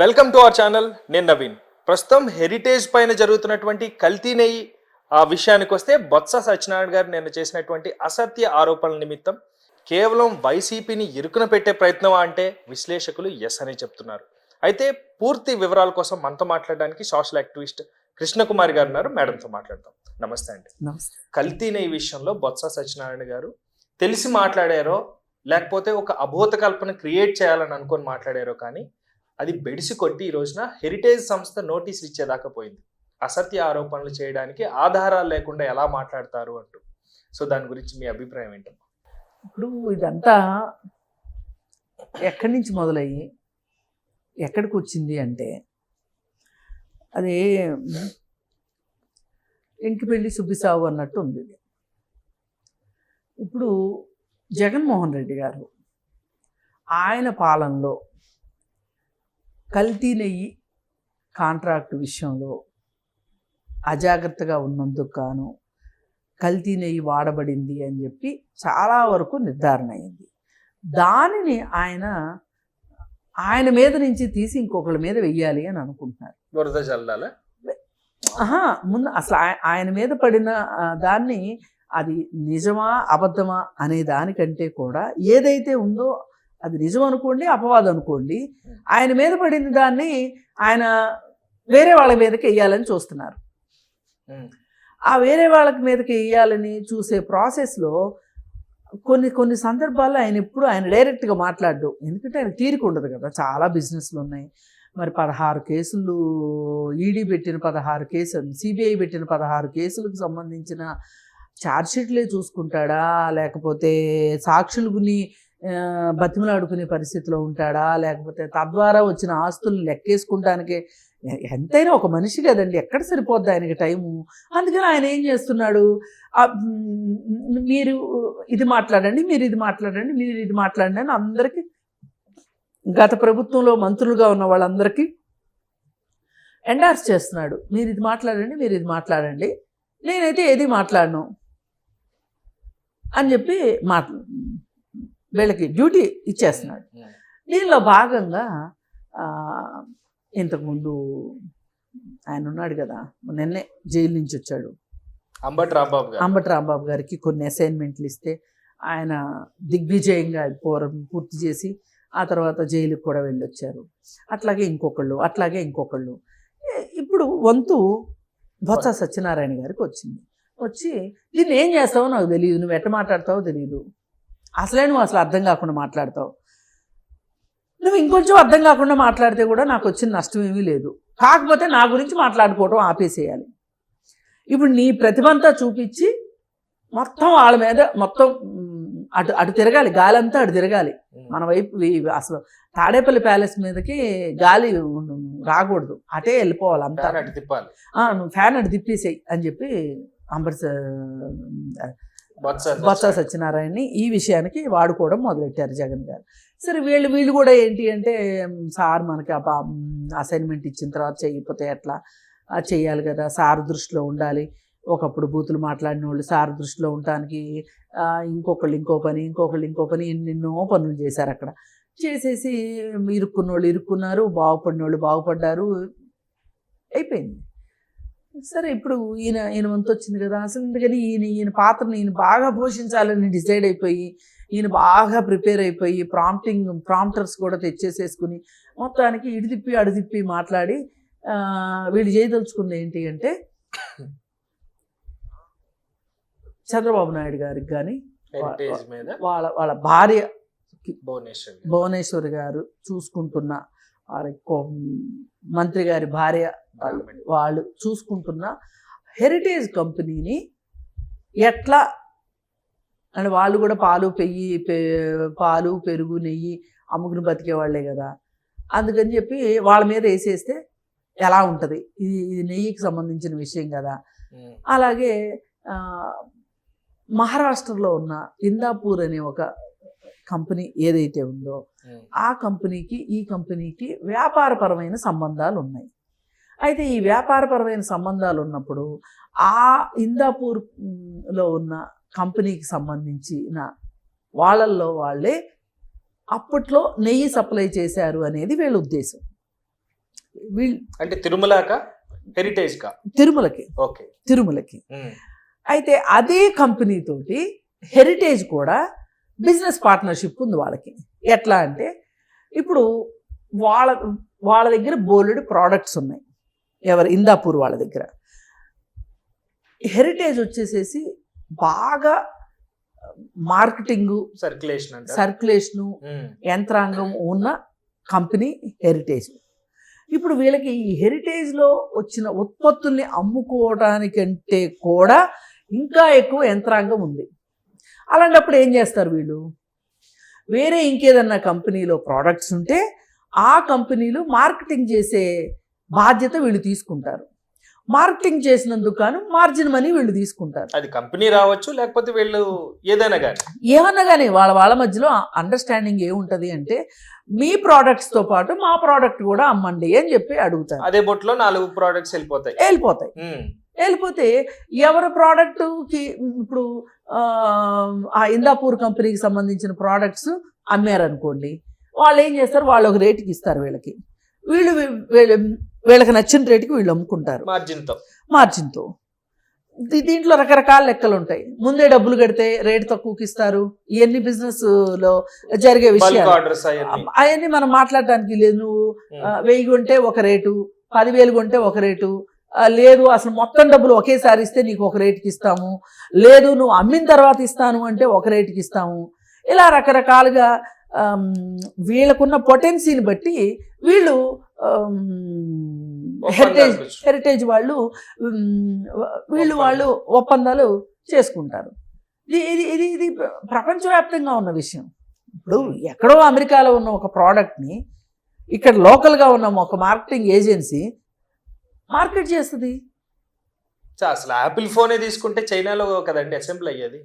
Welcome to our channel నేను నవీన్. ప్రస్తుతం heritage పైన జరుగుతున్నటువంటి కల్తీ నెయ్యి ఆ విషయానికి వస్తే బొత్స సత్యనారాయణ గారు నేను చేసినటువంటి అసత్య ఆరోపణల నిమిత్తం కేవలం వైసీపీని ఇరుకున పెట్టే ప్రయత్నం అంటే విశ్లేషకులు ఎస్ అని చెప్తున్నారు. అయితే పూర్తి వివరాల కోసం మనతో మాట్లాడడానికి సోషల్ యాక్టివిస్ట్ కృష్ణకుమారి గారు ఉన్నారు. మేడంతో మాట్లాడతాం నమస్తే అండి. కల్తీ నెయ్యి విషయంలో బొత్స సత్యనారాయణ గారు తెలిసి మాట్లాడారో లేకపోతే ఒక అబోధ కల్పన క్రియేట్ చేయాలని అనుకొని మాట్లాడారో కానీ అది బెడిసి కొట్టి ఈ రోజున హెరిటేజ్ సంస్థ నోటీసులు ఇచ్చేదాకా పోయింది. అసత్య ఆరోపణలు చేయడానికి ఆధారాలు లేకుండా ఎలా మాట్లాడతారు అంటూ. సో దాని గురించి మీ అభిప్రాయం ఏంటమ్మా ఇప్పుడు ఇదంతా ఎక్కడి నుంచి మొదలయ్యి ఎక్కడికి వచ్చింది అంటే అది ఇంటి పెళ్ళి సుబ్బిసావు అన్నట్టు ఉంది ఇప్పుడు జగన్మోహన్ రెడ్డి గారు ఆయన పాలనలో కల్తీ నెయ్యి కాంట్రాక్ట్ విషయంలో అజాగ్రత్తగా ఉన్నందుకు గాను కల్తీ నెయ్యి వాడబడింది అని చెప్పి చాలా వరకు నిర్ధారణ అయింది. దానిని ఆయన ఆయన మీద నుంచి తీసి ఇంకొకళ్ళ మీద వెయ్యాలి అని అనుకుంటున్నారు. బురద చల్లాలా ముందు అసలు ఆయ- ఆయన మీద పడిన దాన్ని అది నిజమా అబద్ధమా అనే దానికంటే కూడా ఏదైతే ఉందో అది నిజం అనుకోండి అపవాదం అనుకోండి ఆయన మీద పడిన దాన్ని ఆయన వేరే వాళ్ళ మీదకి వెయ్యాలని చూస్తున్నారు. ఆ వేరే వాళ్ళకి మీదకి వెయ్యాలని చూసే ప్రాసెస్లో కొన్ని కొన్ని సందర్భాల్లో ఆయన ఎప్పుడు ఆయన డైరెక్ట్గా మాట్లాడు ఎందుకంటే ఆయన తీరిక ఉండదు కదా చాలా బిజినెస్లు ఉన్నాయి. మరి పదహారు కేసులు ఈడీ పెట్టిన పదహారు కేసులు సిబిఐ పెట్టిన పదహారు కేసులకు సంబంధించిన ఛార్జ్షీట్లే చూసుకుంటాడా? లేకపోతే సాక్షులుని బతిమలాడుకునే పరిస్థితిలో ఉంటాడా? లేకపోతే తద్వారా వచ్చిన ఆస్తులను లెక్కేసుకుంటానికి ఎంతైనా ఒక మనిషి కదండి. ఎక్కడ సరిపోద్ది ఆయనకి టైము? అందుకని ఆయన ఏం చేస్తున్నాడు? మీరు ఇది మాట్లాడండి మీరు ఇది మాట్లాడండి మీరు ఇది మాట్లాడండి అని అందరికీ గత ప్రభుత్వంలో మంత్రులుగా ఉన్న వాళ్ళందరికీ ఎండార్స్ చేస్తున్నాడు. మీరు ఇది మాట్లాడండి మీరు ఇది మాట్లాడండి. నేనైతే ఏది మాట్లాడను అని చెప్పి మాట్లా వీళ్ళకి డ్యూటీ ఇచ్చేస్తున్నాడు. దీనిలో భాగంగా ఇంతకుముందు ఆయన ఉన్నాడు కదా నిన్నే జైలు నుంచి వచ్చాడు. అంబటి రాంబాబు గారు. అంబటి రాంబాబు గారికి కొన్ని అసైన్మెంట్లు ఇస్తే ఆయన దిగ్విజయంగా పూర్వం పూర్తి చేసి ఆ తర్వాత జైలుకి కూడా వెళ్ళొచ్చారు. అట్లాగే ఇంకొకళ్ళు అట్లాగే ఇంకొకళ్ళు. ఇప్పుడు వంతు బొత్స సత్యనారాయణ గారికి వచ్చింది. వచ్చి దీన్ని ఏం చేస్తావో నాకు తెలియదు నువ్వు ఎట్ట మాట్లాడతావో తెలియదు అసలే నువ్వు అసలు అర్థం కాకుండా మాట్లాడతావు. నువ్వు ఇంకొంచెం అర్థం కాకుండా మాట్లాడితే కూడా నాకు వచ్చిన నష్టం ఏమీ లేదు. కాకపోతే నా గురించి మాట్లాడుకోవడం ఆపేసేయాలి. ఇప్పుడు నీ ప్రతిభంతా చూపించి మొత్తం వాళ్ళ మీద మొత్తం అటు అటు తిరగాలి. గాలి అంతా అటు తిరగాలి. మన వైపు అసలు తాడేపల్లి ప్యాలెస్ మీదకి గాలి రాకూడదు. అటే వెళ్ళిపోవాలి అంతా. ఫ్యాన్ అటు తిప్పాలి. నువ్వు ఫ్యాన్ అటు తిప్పేసేయి అని చెప్పి అంబర్ బొత్స సత్యనారాయణని ఈ విషయానికి వాడుకోవడం మొదలెట్టారు జగన్ గారు. సరే వీళ్ళు వీళ్ళు కూడా ఏంటి అంటే సార్ మనకి అసైన్మెంట్ ఇచ్చిన తర్వాత చేయకపోతే ఎట్లా? చేయాలి కదా సార్ దృష్టిలో ఉండాలి. ఒకప్పుడు బూతులు మాట్లాడిన వాళ్ళు సార్ దృష్టిలో ఉండటానికి ఇంకొకళ్ళు ఇంకో పని ఇంకొకళ్ళు ఇంకో పని ఎన్నెన్నో పనులు చేశారు అక్కడ. చేసేసి ఇరుక్కున్న వాళ్ళు ఇరుక్కున్నారు బాగుపడిన వాళ్ళు బాగుపడ్డారు. అయిపోయింది. సరే ఇప్పుడు ఈయన ఈయన వంతు వచ్చింది కదా అసలు ఎందుకని ఈయన ఈయన పాత్రని ఈయన బాగా పోషించాలని డిసైడ్ అయిపోయి ఈయన బాగా ప్రిపేర్ అయిపోయి ప్రాంప్టింగ్ ప్రాంప్టర్స్ కూడా తెచ్చేసేసుకుని మొత్తానికి ఇటు తిప్పి అడు తిప్పి మాట్లాడి ఆ, వీళ్ళు చేయదలుచుకుంది ఏంటి అంటే చంద్రబాబు నాయుడు గారికి కానీ వాళ్ళ వాళ్ళ భార్య భువనేశ్వర్ గారు. చూసుకుంటున్న మంత్రి గారి భార్య వాళ్ళు చూసుకుంటున్న హెరిటేజ్ కంపెనీని ఎట్లా అంటే వాళ్ళు కూడా పాలు పెయ్యి పాలు పెరుగు నెయ్యి అమ్ముకుని బతికే వాళ్ళే కదా అందుకని చెప్పి వాళ్ళ మీద వేసేస్తే ఎలా ఉంటుంది ఇది ఇది నెయ్యికి సంబంధించిన విషయం కదా. అలాగే మహారాష్ట్రలో ఉన్న ఇందాపూర్ అనే ఒక కంపెనీ ఏదైతే ఉందో. ఆ కంపెనీకి ఈ కంపెనీకి వ్యాపారపరమైన సంబంధాలు ఉన్నాయి అయితే ఈ వ్యాపారపరమైన సంబంధాలు ఉన్నప్పుడు ఆ ఇందాపూర్ మ్, లో ఉన్న కంపెనీకి సంబంధించిన వాళ్ళల్లో వాళ్ళే అప్పట్లో నెయ్యి సప్లై చేశారు అనేది వీళ్ళ ఉద్దేశం. వీళ్ళు అంటే తిరుమలక? హెరిటేజ్ కా తిరుమలకి. ఓకే. తిరుమలకి. అయితే అదే కంపెనీ తోటి హెరిటేజ్ కూడా బిజినెస్ పార్ట్నర్షిప్ ఉంది వాళ్ళకి. ఎట్లా అంటే ఇప్పుడు వాళ్ళ వాళ్ళ దగ్గర బోలెడు ప్రోడక్ట్స్ ఉన్నాయి. ఎవరు? ఇందాపూర్ వాళ్ళ దగ్గర. హెరిటేజ్ వచ్చేసేసి బాగా మార్కెటింగు సర్క్యులేషన్ సర్క్యులేషను. యంత్రాంగం ఉన్న కంపెనీ హెరిటేజ్. ఇప్పుడు వీళ్ళకి ఈ హెరిటేజ్లో వచ్చిన ఉత్పత్తుల్ని అమ్ముకోవడానికంటే కూడా ఇంకా ఎక్కువ యంత్రాంగం ఉంది. అలాంటప్పుడు ఏం చేస్తారు వీళ్ళు? వేరే ఇంకేదన్నా కంపెనీలో ప్రోడక్ట్స్ ఉంటే ఆ కంపెనీలు మార్కెటింగ్ చేసే బాధ్యత వీళ్ళు తీసుకుంటారు. మార్కెటింగ్ చేసినందుకు గాను మార్జిన్ మనీ వీళ్ళు తీసుకుంటారు. అది కంపెనీ రావచ్చు లేకపోతే వీళ్ళు ఏదైనా కానీ ఏమన్నా కానీ వాళ్ళ వాళ్ళ మధ్యలో అండర్స్టాండింగ్ ఏముంటది అంటే మీ products తో పాటు మా ప్రోడక్ట్ కూడా అమ్మండి అని చెప్పి అడుగుతారు. అదే బొట్లో నాలుగు ప్రోడక్ట్స్ వెళ్ళిపోతాయి. వెళ్ళిపోతాయి. వెళ్ళిపోతే ఎవరి ప్రోడక్ట్కి ఇప్పుడు ఆ, ఇందాపూర్ కంపెనీకి సంబంధించిన ప్రోడక్ట్స్ అమ్మారనుకోండి వాళ్ళు ఏం చేస్తారు? వాళ్ళు ఒక రేటుకి ఇస్తారు వీళ్ళకి. వీళ్ళు వీళ్ళకి నచ్చిన రేటుకి వీళ్ళు అమ్ముకుంటారు. మార్జిన్తో దీ- దీంట్లో రకరకాల లెక్కలు ఉంటాయి. ముందే డబ్బులు కడితే రేటు తక్కువకి ఇస్తారు. ఇవన్నీ బిజినెస్లో జరిగే విషయాలు. అవన్నీ. మనం మాట్లాడటానికి లేదు. నువ్వు. ఆ, వెయ్యి కొంటే ఒక రేటు పదివేలు కొంటే ఒక రేటు లేదు అసలు మొత్తం డబ్బులు ఒకేసారి ఇస్తే నీకు ఒక రేటుకి ఇస్తాము. లేదు నువ్వు అమ్మిన తర్వాత ఇస్తాను అంటే ఒక రేటుకి ఇస్తాము. ఇలా రకరకాలుగా వీళ్ళకున్న పొటెన్సీని బట్టి వీళ్ళు హెరిటేజ్. హెరిటేజ్ వాళ్ళు వీళ్ళు వాళ్ళు ఒప్పందాలు చేసుకుంటారు. ఇది ఇది ఇది ఇది ప్రపంచవ్యాప్తంగా ఉన్న విషయం. ఇప్పుడు ఎక్కడో అమెరికాలో ఉన్న ఒక ప్రోడక్ట్ని ఇక్కడ లోకల్గా ఉన్న ఒక మార్కెటింగ్ ఏజెన్సీ మార్కెట్ చేస్తుంది? అసలు యాపిల్ ఫోనే తీసుకుంటే చైనాలో కదండి అసెంబ్లీ అయ్యేది.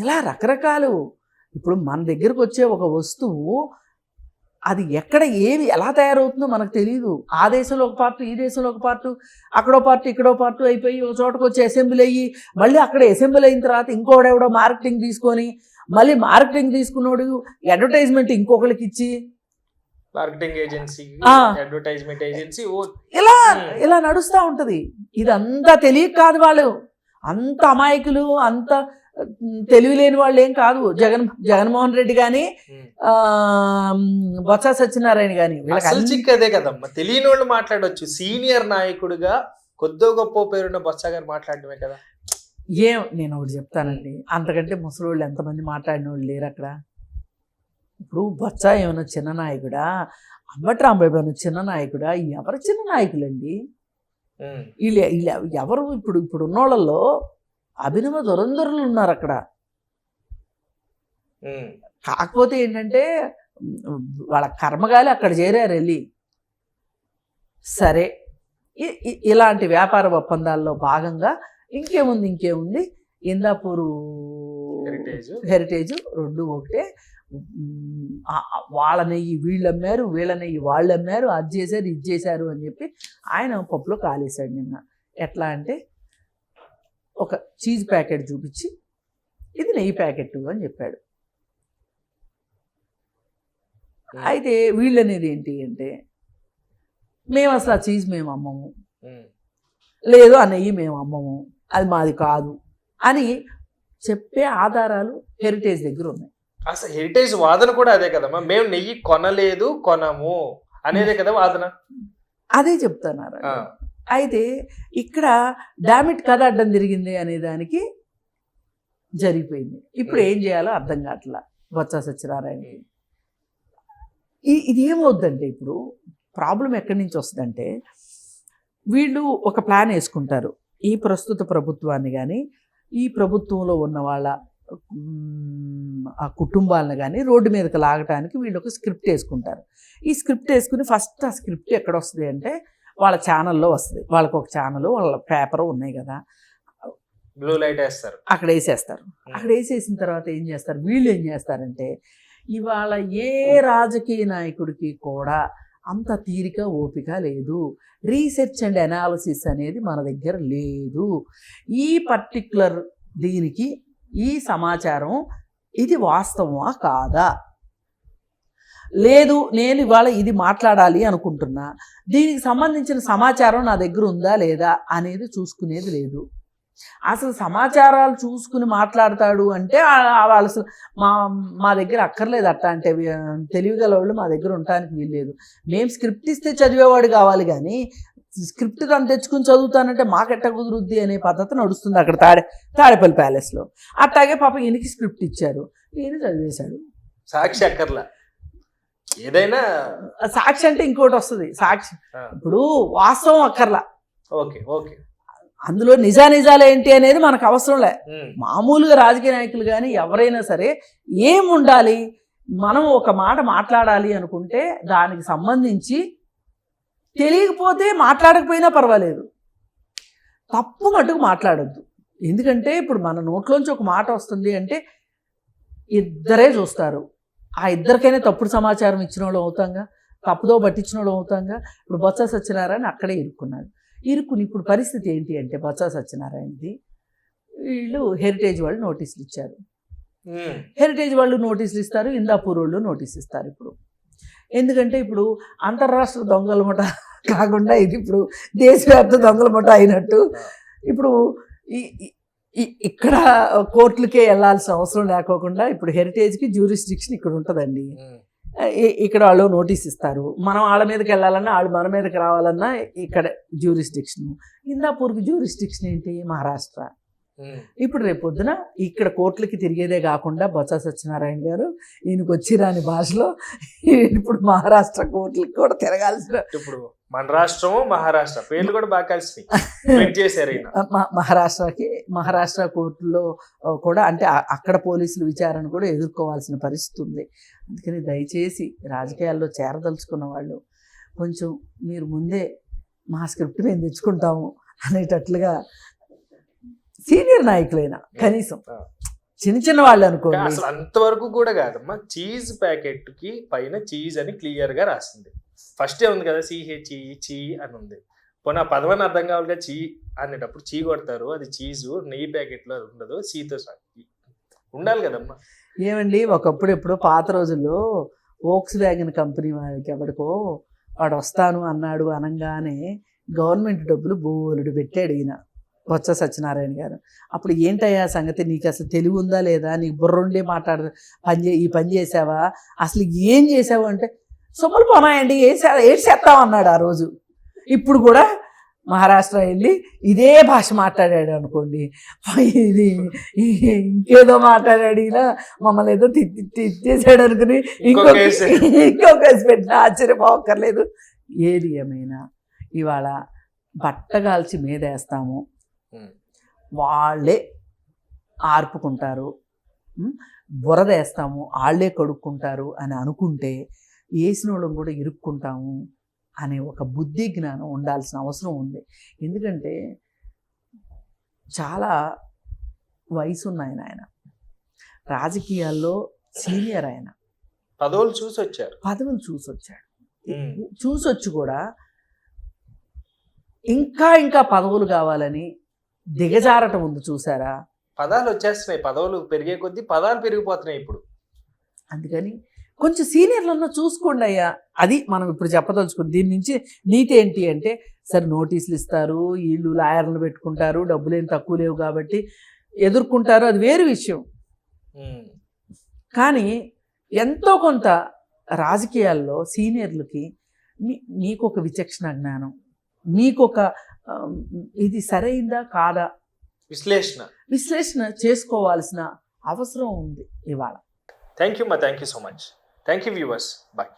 ఇలా రకరకాలు. ఇప్పుడు మన దగ్గరకు వచ్చే ఒక వస్తువు అది ఎక్కడ ఏది ఎలా తయారవుతుందో మనకు తెలియదు ఆ దేశంలో ఒక పార్ట్ ఈ దేశంలో ఒక పార్ట్ అక్కడో పార్ట్ ఇక్కడో పార్ట్ అయిపోయి ఒక చోటకు వచ్చి అసెంబ్లీ అయ్యి మళ్ళీ అక్కడ అసెంబ్లీ అయిన తర్వాత ఇంకోడెవడో మార్కెటింగ్ తీసుకొని మళ్ళీ మార్కెటింగ్ తీసుకున్నోడు అడ్వర్టైజ్మెంట్ ఇంకొకరికి ఇచ్చి మార్కెటింగ్ ఏజెన్సీ. అడ్వర్టైజ్మెంట్ ఏజెన్సీ ఇలా. ఇలా నడుస్తూ ఉంటుంది. ఇదంతా తెలియక కాదు వాళ్ళు. అంత అమాయకులు అంత తెలివి లేని వాళ్ళు ఏం కాదు. జగన్ జగన్మోహన్ రెడ్డి కానీ. బొత్స సత్యనారాయణ కానీ అసలు చిక్ అదే కదమ్మా. తెలియని వాళ్ళు మాట్లాడొచ్చు. సీనియర్ నాయకుడిగా కొద్దో గొప్ప పేరున్న బొత్స గారు మాట్లాడటమే కదా. ఏం నేను ఒకటి చెప్తానండి. అంతకంటే ముసలోళ్ళు ఎంతమంది మాట్లాడిన వాళ్ళు లేరు అక్కడ? ఇప్పుడు బొత్స ఏమైనా చిన్న నాయకుడా? అంబటి రాంబాబు ఏమైనా చిన్న నాయకుడా? ఎవరు చిన్న నాయకులండి. వీళ్ళు ఎవరు ఇప్పుడు ఇప్పుడు ఉన్నోళ్ళలో అభినవ దురంధరులు ఉన్నారు అక్కడ. కాకపోతే ఏంటంటే వాళ్ళ కర్మగాలి అక్కడ చేరారు వెళ్ళి. సరే. ఇలాంటి వ్యాపార ఒప్పందాల్లో భాగంగా ఇంకేముంది ఇంకేముంది? ఇందాపూరు హెరిటేజ్ రెండు ఒకటే. వాళ్ళ నెయ్యి వీళ్ళు అమ్మారు వీళ్ళ నెయ్యి వాళ్ళు అమ్మారు అది చేశారు ఇది చేశారు అని చెప్పి ఆయన పప్పులో కాలేశాడు నిన్న. ఎట్లా అంటే ఒక చీజ్ ప్యాకెట్ చూపించి ఇది నెయ్యి ప్యాకెట్ అని చెప్పాడు. అయితే వీళ్ళు అనేది ఏంటి అంటే మేము అసలు ఆ చీజ్ మేము అమ్మము. లేదు ఆ నెయ్యి మేము అమ్మము. అది మాది కాదు అని చెప్పే ఆధారాలు హెరిటేజ్ దగ్గర ఉన్నాయి. అసలు హెరిటేజ్ వాదన కూడా అదే కదమ్మా. మేము నెయ్యి కొనలేదు కొనము అనేదే కదా వాదన. అదే చెప్తున్నారు. అయితే ఇక్కడ డామిట్ కథ అడ్డం తిరిగింది అనే దానికి జరిగిపోయింది. ఇప్పుడు ఏం చేయాలో అర్థం కావట్లా బొత్స సత్యనారాయణకి ఈ- ఇది ఏమవుద్దంటే ఇప్పుడు ప్రాబ్లం ఎక్కడి నుంచి వస్తుందంటే వీళ్ళు ఒక ప్లాన్ వేసుకుంటారు. ఈ ప్రస్తుత ప్రభుత్వాన్ని కానీ ఈ ప్రభుత్వంలో ఉన్న వాళ్ళ ఆ కుటుంబాలను కానీ రోడ్డు మీదకి లాగటానికి వీళ్ళు ఒక స్క్రిప్ట్ వేసుకుంటారు. ఈ స్క్రిప్ట్ వేసుకుని ఫస్ట్ ఆ స్క్రిప్ట్ ఎక్కడ వస్తుంది అంటే వాళ్ళ ఛానల్లో వస్తుంది. వాళ్ళకి ఒక ఛానల్ వాళ్ళ పేపర్ ఉన్నాయి కదా. బ్లూ లైట్ వేస్తారు. అక్కడ వేసేస్తారు. అక్కడ వేసేసిన తర్వాత ఏం చేస్తారు? వీళ్ళు ఏం చేస్తారంటే ఇవాళ ఏ రాజకీయ నాయకుడికి కూడా అంత తీరిక ఓపిక లేదు. రీసెర్చ్ అండ్ అనాలిసిస్ అనేది మన దగ్గర లేదు. ఈ పర్టిక్యులర్ దీనికి ఈ సమాచారం ఇది వాస్తవమా కాదా? లేదు నేను ఇవాళ ఇది మాట్లాడాలి అనుకుంటున్నా. దీనికి సంబంధించిన సమాచారం నా దగ్గర ఉందా లేదా అనేది చూసుకునేది లేదు. అసలు సమాచారాలు చూసుకుని మాట్లాడతాడు అంటే అసలు మా మా దగ్గర అక్కర్లేదు అట్ట అంటే తెలివిగల వాళ్ళు మా దగ్గర ఉండటానికి వీల్లేదు. మేము స్క్రిప్ట్ ఇస్తే చదివేవాడు కావాలి కానీ స్క్రిప్ట్ తను తెచ్చుకుని చదువుతానంటే మాకెట్ట కుదురుద్ది అనే పద్ధతి నడుస్తుంది అక్కడ తాడే తాడేపల్లి ప్యాలెస్లో అట్లాగే పాప ఈయనకి స్క్రిప్ట్ ఇచ్చారు. ఈయన చదివేశాడు. సాక్షి అక్కర్లా. ఏదైనా సాక్షి అంటే ఇంకోటి వస్తుంది. సాక్షి ఇప్పుడు వాస్తవం అక్కర్లా. Okay okay. అందులో నిజా నిజాలు ఏంటి అనేది మనకు అవసరం లే. మామూలుగా రాజకీయ నాయకులు కానీ ఎవరైనా సరే ఏం ఉండాలి మనం ఒక మాట మాట్లాడాలి అనుకుంటే దానికి సంబంధించి తెలియకపోతే మాట్లాడకపోయినా పర్వాలేదు. తప్పు మటుకు మాట్లాడొద్దు. ఎందుకంటే ఇప్పుడు మన నోట్లోంచి ఒక మాట వస్తుంది అంటే ఇద్దరే చూస్తారు. ఆ ఇద్దరికైనా తప్పుడు సమాచారం ఇచ్చిన వాళ్ళు అవుతాంగా తప్పుదో పట్టించిన వాళ్ళు అవుతాంగా ఇప్పుడు బొత్స సత్యనారాయణ అక్కడే ఇరుక్కున్నాడు. ఇరుక్కుని ఇప్పుడు పరిస్థితి ఏంటి అంటే బొత్స సత్యనారాయణది వీళ్ళు హెరిటేజ్ వాళ్ళు నోటీసులు ఇచ్చారు. హెరిటేజ్ వాళ్ళు నోటీసులు ఇస్తారు ఇందాపూర్ వాళ్ళు నోటీస్ ఇస్తారు ఇప్పుడు. ఎందుకంటే ఇప్పుడు అంతర్రాష్ట్ర దొంగల ముఠ కాకుండా ఇది ఇప్పుడు దేశవ్యాప్త దొంగల ముఠ అయినట్టు. ఇప్పుడు ఇక్కడ కోర్టులకే వెళ్ళాల్సిన అవసరం లేకోకుండా ఇప్పుడు హెరిటేజ్కి జ్యూరిస్డిక్షన్ ఇక్కడ ఉంటుందండి. ఇక్కడ వాళ్ళు నోటీస్ ఇస్తారు. మనం వాళ్ళ మీదకి వెళ్ళాలన్నా వాళ్ళు మన మీదకి రావాలన్నా ఇక్కడ జ్యూరిస్డిక్షన్. ఇందాపూర్కి జ్యూరిస్డిక్షన్ ఏంటి? మహారాష్ట్ర. ఇప్పుడు రేపు పొద్దున ఇక్కడ కోర్టులకి తిరిగేదే కాకుండా బొత్స సత్యనారాయణ గారు ఈయనకు వచ్చి రాని భాషలో ఇప్పుడు మహారాష్ట్ర కోర్టులకి కూడా తిరగాల్సిన ఇప్పుడు మన రాష్ట్రము మహారాష్ట్ర. పేర్లు కూడా బాగా కలిసి చేశారు మహారాష్ట్రకి మహారాష్ట్ర కోర్టులో కూడా అంటే అక్కడ పోలీసులు విచారణ కూడా ఎదుర్కోవాల్సిన పరిస్థితి ఉంది. అందుకని దయచేసి రాజకీయాల్లో చేరదలుచుకున్న వాళ్ళు కొంచెం మీరు ముందే మా స్క్రిప్ట్ మేము తెచ్చుకుంటాము అనేటట్లుగా సీనియర్ నాయకులైనా కనీసం. చిన్న చిన్న వాళ్ళు అనుకోండి. అసలు అంతవరకు కూడా కాదమ్మా చీజ్ ప్యాకెట్కి పైన చీజ్ అని క్లియర్గా రాసింది. ఫస్ట్ ఉంది కదా సిహెచ్ చీ అని ఉంది. పోనీ ఆ పదవని అర్థం కావాలిగా చీ అనేటప్పుడు చీ కొడతారు అది చీజు నెయ్యి ప్యాకెట్లో అది ఉండదు సీతో సహా. ఉండాలి కదమ్మా. ఏమండి ఒకప్పుడు ఎప్పుడో పాత రోజుల్లో ఓక్స్ వ్యాగన్ కంపెనీ వాడికి ఎవడికో వాడు వస్తాను అన్నాడు అనగానే గవర్నమెంట్ డబ్బులు బోలుడు పెట్టాడు ఈయన బొత్స సత్యనారాయణ గారు. అప్పుడు ఏంటయ్యా సంగతి? నీకు అసలు తెలివి ఉందా లేదా? నీకు బుర్రుండే మాట్లాడ పని చే ఈ పని చేసావా? అసలు ఏం చేసావు అంటే సొమ్ములు పోనాయండి ఏం చే- ఏం చేస్తావు? అన్నాడు ఆ రోజు. ఇప్పుడు కూడా మహారాష్ట్ర వెళ్ళి ఇదే భాష మాట్లాడాడు అనుకోండి. ఇది ఇంకేదో మాట్లాడాడు ఈయన మమ్మల్ని ఏదో తిట్టి తిట్టేసాడు అనుకుని ఇంకొక ఇంకొక కేసు. పెట్టిన ఆశ్చర్యపోకర్లేదు ఏది ఏమైనా ఇవాళ బట్టగాల్చి మీదేస్తాము. వాళ్ళే ఆర్పుకుంటారు? బురదేస్తాము వాళ్ళే కడుక్కుంటారు అని అనుకుంటే వేసిన వాళ్ళం కూడా ఇరుక్కుంటాము అనే ఒక బుద్ధి జ్ఞానం ఉండాల్సిన అవసరం ఉంది. ఎందుకంటే చాలా వయసు ఉన్న ఆయన రాజకీయాల్లో సీనియర్ ఆయన. పదవులు చూసి వచ్చారు పదవులు చూసొచ్చాడు. ఉమ్. చూసొచ్చి కూడా. ఇంకా ఇంకా పదవులు కావాలని దిగజారటం ఉంది చూసారా? పదాలు వచ్చేస్తున్నాయి. పదవులు పెరిగే కొద్దీ పదాలు పెరిగిపోతున్నాయి ఇప్పుడు. అందుకని కొంచెం సీనియర్లన్నా చూసుకోండి అయ్యా. అది మనం ఇప్పుడు చెప్పదలుచుకుంది. దీని నుంచి నీతి ఏంటి అంటే సరే నోటీసులు ఇస్తారు వీళ్ళు లాయర్లు పెట్టుకుంటారు డబ్బులు ఏం తక్కువ లేవు కాబట్టి ఎదుర్కొంటారు. అది వేరు విషయం. కానీ ఎంతో కొంత రాజకీయాల్లో సీనియర్లకి మీ మీకు ఒక విచక్షణ జ్ఞానం మీకు ఒక ఇది సరైందా? కాదా? విశ్లేషణ. విశ్లేషణ చేసుకోవాల్సిన అవసరం ఉంది ఇవాళ. థ్యాంక్ యూ మా thank you so much thank you viewers bye